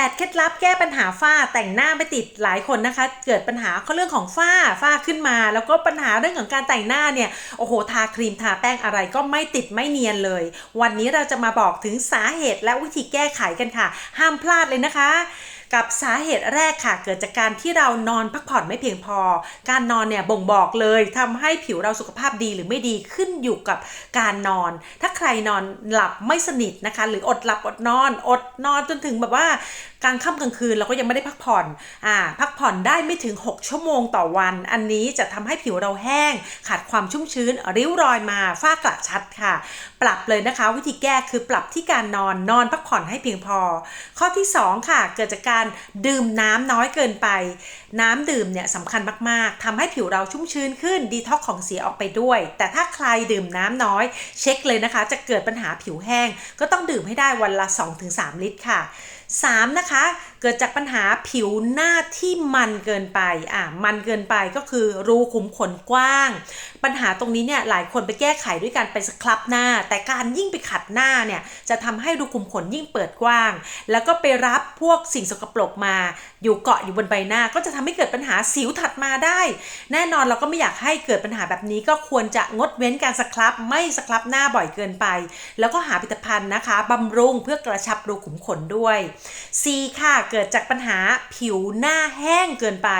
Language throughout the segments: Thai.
8 เคล็ดลับแก้ปัญหาฝ้าแต่งหน้าไม่ติดหลายคนนะคะ เกิดปัญหาเขาเรื่องของฝ้าฝ้าขึ้นมา แล้วก็ปัญหาเรื่องของการแต่งหน้าเนี่ยโอ้โหทาครีมทาแป้งอะไรก็ไม่ติดไม่เนียนเลย วันนี้เราจะมาบอกถึงสาเหตุและวิธีแก้ไขกันค่ะ ห้ามพลาดเลยนะคะ กับสาเหตุแรกค่ะ เกิดจากการที่เรานอนพักผ่อนไม่เพียงพอ การนอนเนี่ยบ่งบอกเลยทำให้ผิวเราสุขภาพดีหรือไม่ดีขึ้นอยู่กับการนอน ถ้าใครนอนหลับไม่สนิทนะคะ หรืออดหลับอดนอน อดนอนจนถึงแบบว่ากลางค่ำกลางคืนเราก็ยังไม่ได้พักผ่อนอ่าพักผ่อนได้ไม่ถึง 6 ชั่วโมงต่อวัน อันนี้จะทำให้ผิวเราแห้ง ขาดความชุ่มชื้น ริ้วรอยมาฝ้ากระชัดค่ะ ปรับเลยนะคะ วิธีแก้คือปรับที่การนอนนอนพักผ่อนให้เพียงพอ ข้อที่ 2 ค่ะ เกิดจากการดื่มน้ำน้อยเกินไป น้ำดื่มเนี่ยสำคัญมากๆทำให้ผิวเราชุ่มชื้นขึ้น ดีท็อกของเสียออกไปด้วย แต่ถ้าใครดื่มน้ำน้อย เช็คเลยนะคะ จะเกิดปัญหาผิวแห้ง ก็ต้องดื่มให้ได้วันละ 2-3 ลิตรค่ะ 3 นะคะ เกิดจากปัญหาผิวหน้าที่มันเกินไปอะมันเกินไปก็คือรูขุมขนกว้าง ปัญหาตรงนี้เนี่ยหลายคนไปแก้ไขด้วยการไปสครับหน้า แต่การยิ่งไปขัดหน้าเนี่ยจะทำให้รูขุมขนยิ่งเปิดกว้าง แล้วก็ไปรับพวกสิ่งสกปรกมา อยู่เกาะอยู่บนใบหน้า ก็จะทำให้เกิดปัญหาสิวถัดมาได้ แน่นอนเราก็ไม่อยากให้เกิดปัญหาแบบนี้ก็ควรจะงดเว้นการสครับไม่สครับหน้าบ่อยเกินไป แล้วก็หาผลิตภัณฑ์นะคะบำรุงเพื่อกระชับรูขุมขนด้วย C ค่ะเกิดจากปัญหาผิวหน้าแห้งเกินไป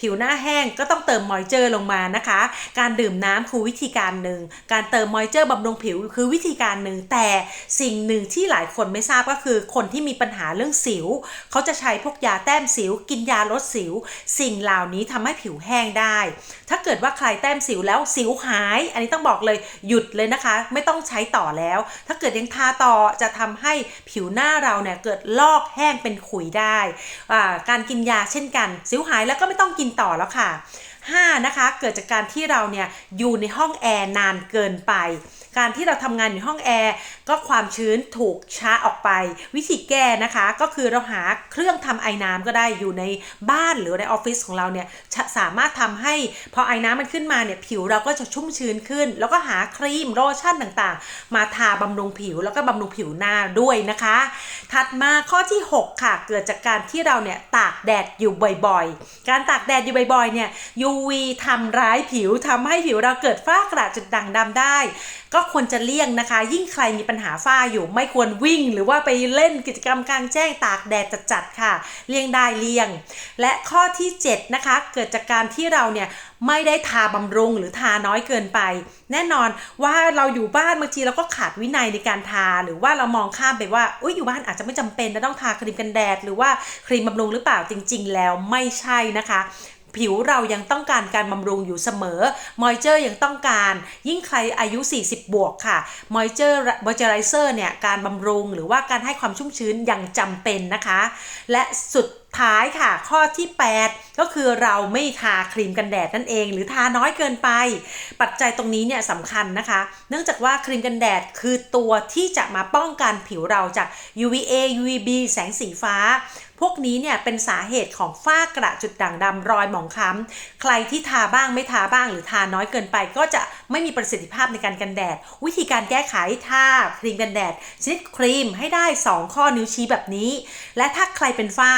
ผิวหน้าแห้งก็ต้องเติมมอยเจอร์ลงมานะคะ การดื่มน้ำคือวิธีการหนึ่ง การเติมมอยเจอร์บำรุงผิวคือวิธีการหนึ่ง แต่สิ่งหนึ่งที่หลายคนไม่ทราบก็คือ คนที่มีปัญหาเรื่องสิว เขาจะใช้พวกยาแต้มสิว กินยาลดสิว สิ่งเหล่านี้ทำให้ผิวแห้งได้ ถ้าเกิดว่าใครแต้มสิวแล้วสิวหาย อันนี้ต้องบอกเลยหยุดเลยนะคะ ไม่ต้องใช้ต่อแล้ว ถ้าเกิดยังทาต่อจะทำให้ผิวหน้าเราเนี่ยเกิดลอกแห้งเป็นขุยได้ได้การกินยาเช่นกัน สิวหายแล้วก็ไม่ต้องกินต่อแล้วค่ะ 5. นะคะเกิดจากการที่เราเนี่ยอยู่ในห้องแอร์นานเกินไป การที่เราทำงานอยู่ห้องแอร์ก็ความชื้นถูกช้าออกไป วิธีแก้นะคะ ก็คือเราหาเครื่องทำไอ้น้ำก็ได้อยู่ในบ้านหรือในออฟฟิศของเราเนี่ยสามารถทำให้พอไอ้น้ำมันขึ้นมาเนี่ยผิวเราก็จะชุ่มชื้นขึ้น แล้วก็หาครีมโลชั่นต่างๆ มาทาบำรุงผิวแล้วก็บำรุงผิวหน้าด้วยนะคะ ถัดมาข้อที่ 6 ค่ะ เกิดจากการที่เราเนี่ยตากแดดอยู่บ่อยๆ การตากแดดอยู่บ่อยๆเนี่ย UV ทำร้ายผิวทำให้ผิวเราเกิดฝ้ากระจุดด่างดำได้ ก็็ควรจะเลี่ยงนะคะ ยิ่งใครมีปัญหาฝ้าอยู่ ไม่ควรวิ่ง หรือว่าไปเล่นกิจกรรมกลางแจ้งตากแดดจัดๆค่ะ เลี่ยงได้เลี่ยง และข้อที่7นะคะเกิดจากการที่เราเนี่ยไม่ได้ทาบำรุงหรือทาน้อยเกินไป แน่นอนว่าเราอยู่บ้านบางทีเราก็ขาดวินัยในการทา หรือว่าเรามองข้ามไปว่าอุ้ยอยู่บ้านอาจจะไม่จำเป็นจะต้องทาครีมกันแดด หรือว่าครีมบำรุงหรือเปล่าจริง ๆ แล้วไม่ใช่นะคะ ผิวเรายังต้องการการบำรุงอยู่เสมอ มอยเจอร์ยังต้องการ ยิ่งใครอายุ 40 บวกค่ะ มอยเจอร์มอยเจอไรเซอร์เนี่ย การบำรุงหรือว่าการให้ความชุ่มชื้นยังจำเป็นนะคะ และสุดท้ายค่ะข้อที่ 8 ก็คือเราไม่ทาครีมกันแดดนั่นเอง หรือทาน้อยเกินไป ปัจจัยตรงนี้เนี่ยสำคัญนะคะ เนื่องจากว่าครีมกันแดดคือตัวที่จะมาป้องกันผิวเราจาก UVA UVB แสงสีฟ้า พวกนี้เนี่ยเป็นสาเหตุของฝ้ากระจุดด่างดำรอยหมองคล้ำใครที่ทาบ้างไม่ทาบ้างหรือทาน้อยเกินไป ก็จะไม่มีประสิทธิภาพในการกันแดด วิธีการแก้ไขทาครีมกันแดดชนิดครีมให้ได้ 2 ข้อนิ้วชี้แบบนี้ และถ้าใครเป็นฝ้า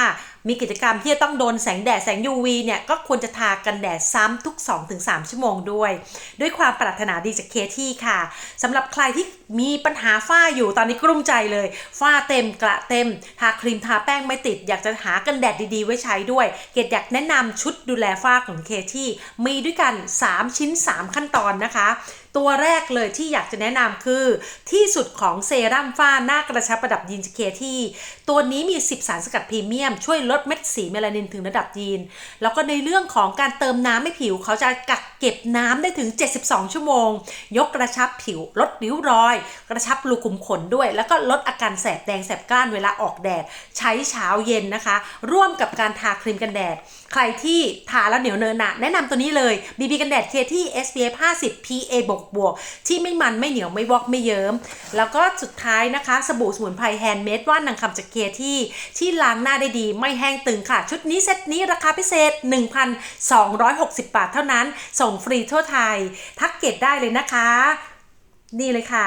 มีกิจกรรมที่จะต้องโดนแสงแดดแสง UV เนี่ยก็ควรจะทากันแดดซ้ำทุก 2-3 ชั่วโมงด้วย ด้วยความปรารถนาดีจากเคที่ค่ะสำหรับใครที่มีปัญหาฝ้าอยู่ตอนนี้กลุ้มใจเลย ฝ้าเต็มกระเต็ม ทาครีมทาแป้งไม่ติด อยากจะหากันแดดดีๆ ไว้ใช้ด้วย เกดอยากแนะนำชุดดูแลฝ้าของเคที่มีด้วยกัน 3 ชิ้น 3 ขั้นตอนนะคะ ตัวแรกเลยที่อยากจะแนะนำคือ ที่สุดของเซรั่มฝ้าหน้ากระชับระดับยีนเคที่ ตัวนี้มี 10 สารสกัดพรีเมียม ช่วยลดเม็ดสีเมลานินถึงระดับยีน แล้วก็ในเรื่องของการเติมน้ำให้ผิวเขาจะกัก เก็บน้ำได้ถึง 72 ชั่วโมง ยกกระชับผิวลดริ้วรอย กระชับรูขุมขนด้วย แล้วก็ลดอาการแสบแดงแสบกล้านเวลาออกแดด ใช้เช้าเย็นนะคะ ร่วมกับการทาครีมกันแดด ใครที่ทาแล้วเหนียวเนินหนะแนะนำตัวนี้เลย BB กันแดดเคที่ SPF 50 PA บวกบวกที่ไม่มันไม่เหนียวไม่วอกไม่เยิ้ม แล้วก็สุดท้ายนะคะ สบู่สมุนไพรแฮนด์เมดว่านนางคำจากเคที่ที่ล้างหน้าได้ดี ไม่แห้งตึงค่ะ ชุดนี้เซตนี้ราคาพิเศษ 1,260 บาทเท่านั้นส่งฟรีทั่วไทย ทักเก็ตได้เลยนะคะ นี่เลยค่ะ